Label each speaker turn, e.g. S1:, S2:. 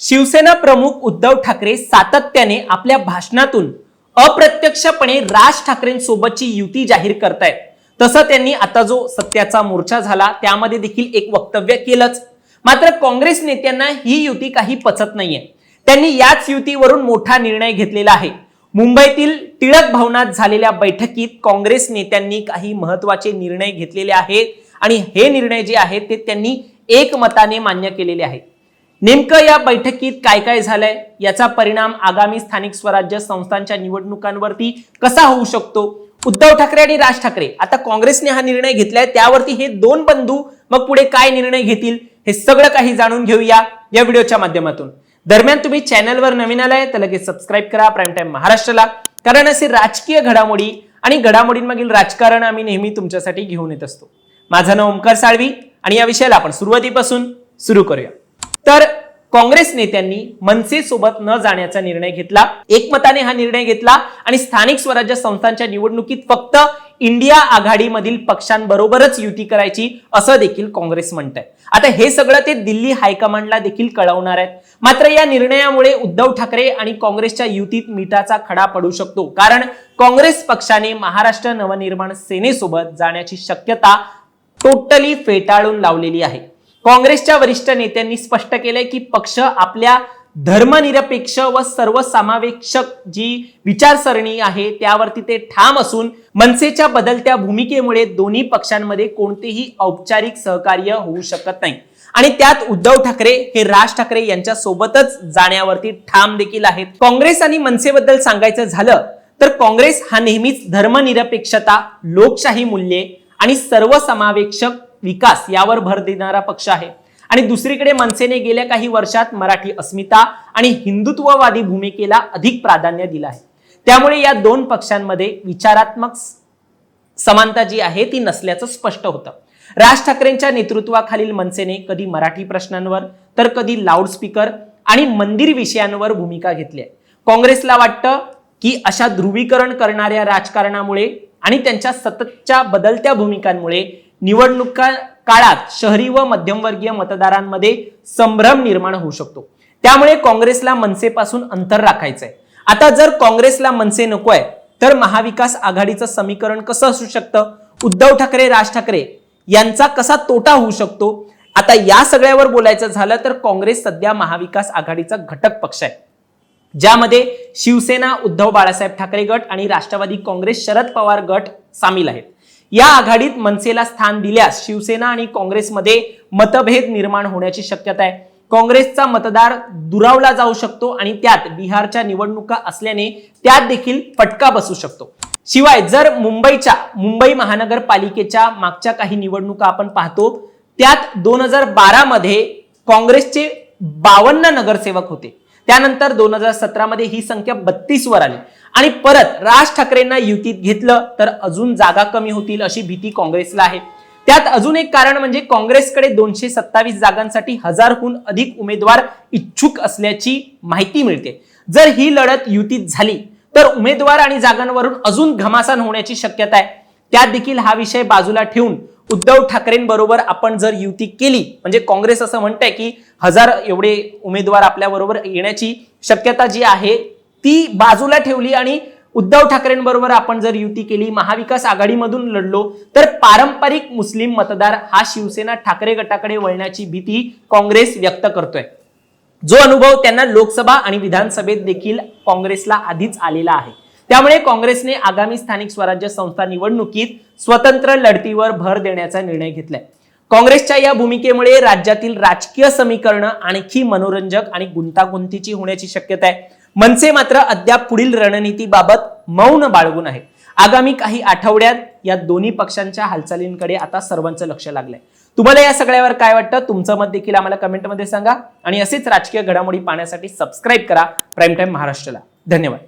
S1: शिवसेना प्रमुख उद्धव ठाकरे सातत्याने आपल्या भाषणातून अप्रत्यक्षपणे राज ठाकरेंसोबतची युती जाहीर करतायत. तसं त्यांनी आता जो सत्याचा मोर्चा झाला त्यामध्ये देखील एक वक्तव्य केलंच. मात्र काँग्रेस नेत्यांना ही युती काही पचत नाहीये. त्यांनी याच युतीवरून मोठा निर्णय घेतलेला आहे. मुंबईतील टिळक भवनात झालेल्या बैठकीत काँग्रेस नेत्यांनी काही महत्त्वाचे निर्णय घेतलेले आहेत आणि हे निर्णय जे आहेत ते त्यांनी एकमताने मान्य केलेले आहेत. नेमकं या बैठकीत काय काय झालंय? याचा परिणाम आगामी स्थानिक स्वराज्य संस्थांच्या निवडणुकांवरती कसा होऊ शकतो? उद्धव ठाकरे आणि राज ठाकरे आता काँग्रेसने हा निर्णय घेतलाय त्यावरती हे दोन बंधू मग पुढे काय निर्णय घेतील हे सगळं काही जाणून घेऊया या व्हिडिओच्या माध्यमातून. दरम्यान तुम्ही चॅनलवर नवीन आलाय तर लगेच सबस्क्राईब करा प्राईम टाइम महाराष्ट्राला कारण असे राजकीय घडामोडी आणि घडामोडींमागील राजकारण आम्ही नेहमी तुमच्यासाठी घेऊन येत असतो. माझं नाव ओमकार साळवी आणि या विषयाला आपण सुरुवातीपासून सुरू करूया. तर काँग्रेस नेत्यांनी मनसेसोबत न जाण्याचा निर्णय घेतला. एकमताने हा निर्णय घेतला आणि स्थानिक स्वराज्य संस्थांच्या निवडणुकीत फक्त इंडिया आघाडीमधील पक्षांबरोबरच युती करायची असं देखील काँग्रेस म्हणत आता हे सगळं ते दिल्ली हायकमांडला देखील कळवणार आहेत. मात्र या निर्णयामुळे उद्धव ठाकरे आणि काँग्रेसच्या युतीत मिठाचा खडा पडू शकतो. कारण काँग्रेस पक्षाने महाराष्ट्र नवनिर्माण सेनेसोबत जाण्याची शक्यता टोटली फेटाळून लावलेली आहे. काँग्रेसच्या वरिष्ठ नेत्यांनी स्पष्ट केलंय की पक्ष आपल्या धर्मनिरपेक्ष व सर्वसमावेशक जी विचारसरणी आहे त्यावरती ते ठाम असून मनसेच्या बदलत्या भूमिकेमुळे दोन्ही पक्षांमध्ये कोणतेही औपचारिक सहकार्य होऊ शकत नाही. आणि त्यात उद्धव ठाकरे हे राज ठाकरे यांच्या सोबतच जाण्यावरती ठाम देखील आहेत. काँग्रेस आणि मनसेबद्दल सांगायचं झालं तर काँग्रेस हा नेहमीच धर्मनिरपेक्षता लोकशाही मूल्ये आणि सर्वसमावेशक विकास यावर भर देणारा पक्ष आहे. आणि दुसरीकडे मनसेने गेल्या काही वर्षात मराठी अस्मिता आणि हिंदुत्ववादी भूमिकेला अधिक प्राधान्य दिलं आहे. त्यामुळे या दोन पक्षांमध्ये विचारात्मक समानता जी आहे ती नसल्याचं स्पष्ट होतं. राज ठाकरेंच्या नेतृत्वाखालील मनसेने कधी मराठी प्रश्नांवर तर कधी लाऊडस्पीकर आणि मंदिर विषयांवर भूमिका घेतली आहे. काँग्रेसला वाटतं की अशा ध्रुवीकरण करणाऱ्या राजकारणामुळे आणि त्यांच्या सततच्या बदलत्या भूमिकांमुळे निवडणुका काळात शहरी व मध्यमवर्गीय मतदारांमध्ये संभ्रम निर्माण होऊ शकतो. त्यामुळे काँग्रेसला मनसेपासून अंतर राखायचंय. आता जर काँग्रेसला मनसे नको आहे तर महाविकास आघाडीचं समीकरण कसं असू शकतं? उद्धव ठाकरे राज ठाकरे यांचा कसा तोटा होऊ शकतो? आता या सगळ्यावर बोलायचं झालं तर काँग्रेस सध्या महाविकास आघाडीचा घटक पक्ष आहे. ज्यामध्ये शिवसेना उद्धव बाळासाहेब ठाकरे गट आणि राष्ट्रवादी काँग्रेस शरद पवार गट सामील आहेत. या आघाडीत मनसेला स्थान दिल्यास शिवसेना आणि काँग्रेसमध्ये मतभेद निर्माण होण्याची शक्यता आहे. काँग्रेसचा मतदार दुरावला जाऊ शकतो आणि त्यात बिहारच्या निवडणुका असल्याने त्यात देखील फटका बसू शकतो. शिवाय जर मुंबईच्या मुंबई महानगरपालिकेच्या मागच्या काही निवडणुका आपण पाहतो त्यात दोन हजार बारा मध्ये काँग्रेसचे बावन्न नगरसेवक होते. त्यानंतर दोन हजार सतरामध्ये ही संख्या बत्तीस वर आली. आणि परत राज ठाकरेंना युतीत घेतलं तर अजून जागा कमी होतील अशी भीती काँग्रेसला आहे. त्यात अजून एक कारण म्हणजे काँग्रेसकडे दोनशे सत्तावीस जागांसाठी हजारहून अधिक उमेदवार इच्छुक असल्याची माहिती मिळते. जर ही लढत युतीत झाली तर उमेदवार आणि जागांवरून अजून घमासान होण्याची शक्यता आहे. त्यात देखील हा विषय बाजूला ठेवून उद्धव ठाकरेंबरोबर आपण जर युती केली म्हणजे काँग्रेस असं म्हणतंय की हजार एवढे उमेदवार आपल्याबरोबर येण्याची शक्यता जी आहे ती बाजूला ठेवली आणि उद्धव ठाकरेंबरोबर आपण जर युती केली महाविकास आघाडीमधून लढलो तर पारंपरिक मुस्लिम मतदार हा शिवसेना ठाकरे गटाकडे वळण्याची भीती काँग्रेस व्यक्त करतोय. जो अनुभव त्यांना लोकसभा आणि विधानसभेत देखील काँग्रेसला आधीच आलेला आहे. त्यामुळे काँग्रेसने आगामी स्थानिक स्वराज्य संस्था निवडणुकीत स्वतंत्र लढतीवर भर देण्याचा निर्णय घेतलाय. काँग्रेसच्या या भूमिकेमुळे राज्यातील राजकीय समीकरणं आणखी मनोरंजक आणि गुंतागुंतीची होण्याची शक्यता आहे. मनसे मात्र अद्याप पुढील रणनीतीबाबत मौन बाळगून आहे. आगामी काही आठवड्यात या दोन्ही पक्षांच्या हालचालींकडे आता सर्वांचं लक्ष लागलंय. तुम्हाला या सगळ्यावर काय वाटतं? तुमचं मत देखील आम्हाला कमेंटमध्ये सांगा. आणि असेच राजकीय घडामोडी पाहण्यासाठी सबस्क्राईब करा. प्राईम टाईम महाराष्ट्राला धन्यवाद.